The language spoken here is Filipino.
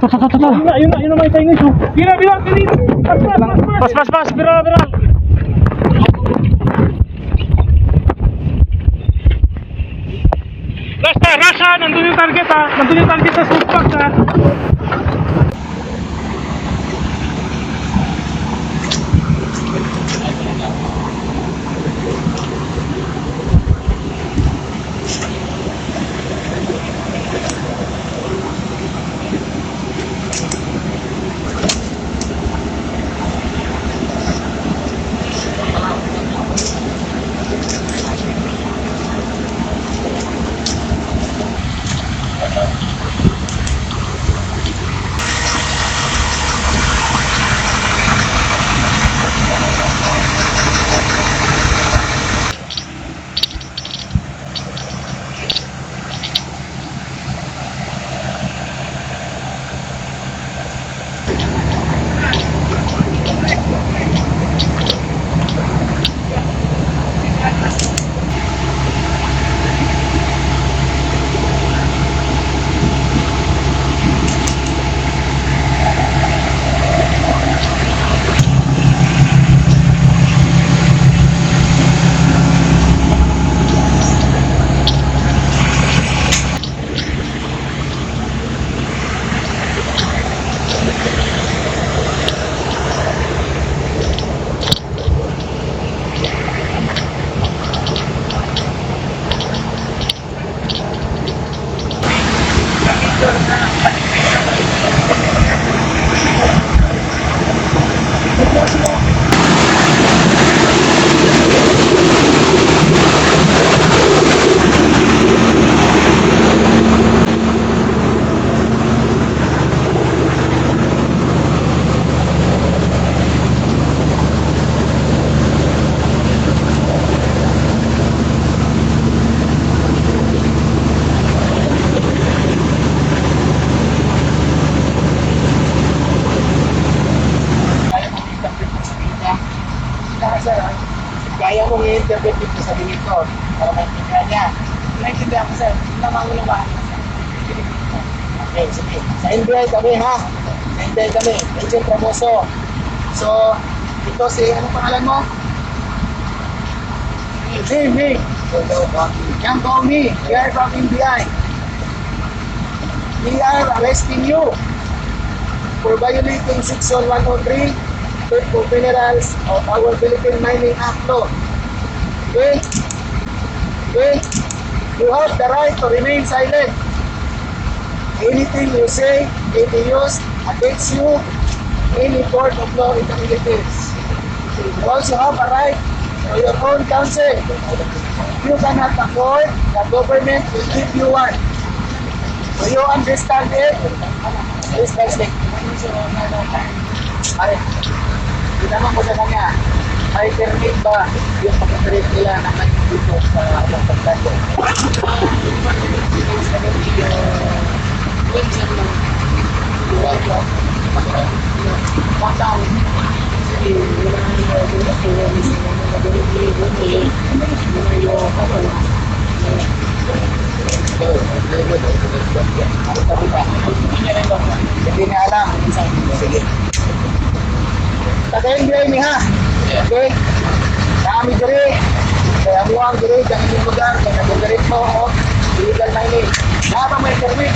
to. Ayun na, ayun na, ayun na may Chinese. oh. Bira, bira, bira. Pas, pas, pas, pas. Pas. Bira, bira. Rasa, rasa. Nandun yung target ha. Nandun yung target sa smoke box ha. Kaya mong i-interpret dito sa dito para maintindihan niya. Naintindihan ko sir, namangulungan ka sir. Okay, sige. Sa NBI kami ha. Sa NBI kami. Agent Ramoso. So, ito si, ano pangalan mo? Name, name. Can call me. We are from NBI. We are arresting you for violating Section 103 Third for minerals of our Philippine Mining Act law. Okay? Okay? You have the right to remain silent. Anything you say may be used against you in a court of law in the Philippines. You also have a right to your own counsel. You cannot afford the government will give you one. Do you understand it? Please, translate. Pare, tinanong ko sa kanya, may permit ba yung pag-trade nila na may dito sa pagkakado? Hindi niya alam. Sige. Dia ini ha. Okay. Kami diri. Kaya mo ang diri kang inyong lugar kaya nag-direct mo o illegal mining. Dapat may permit